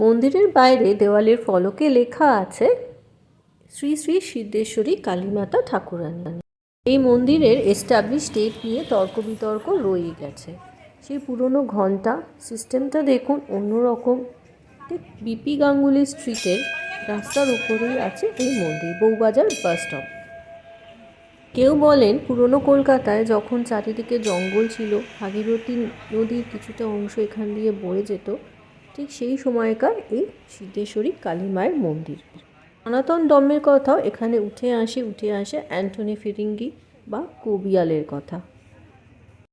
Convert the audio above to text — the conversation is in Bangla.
মন্দিরের বাইরে দেওয়ালের ফলকে লেখা আছে শ্রী শ্রী সিদ্ধেশ্বরী কালীমাতা ঠাকুরানী। এই মন্দিরের এস্টাবলিশ ডেট নিয়ে তর্ক বিতর্ক রয়ে গেছে। সেই পুরনো ঘণ্টা সিস্টেমটা দেখুন অন্যরকম। ঠিক বিপি গাঙ্গুলি স্ট্রিটের রাস্তার উপরেই আছে এই মন্দির, বউবাজার বাস স্টপ কেউ বলেন পুরনো কলকাতায় যখন চারিদিকে জঙ্গল ছিল, ভাগীরথী নদীর কিছুটা অংশ এখান দিয়ে বয়ে যেত, ঠিক সেই সময়কার এই সিদ্ধেশ্বরী কালী মায়ের মন্দির। সনাতন দম্মের কথাও এখানে উঠে আসে উঠে আসে অ্যান্টনি ফিরিঙ্গি বা কবিয়ালের কথা।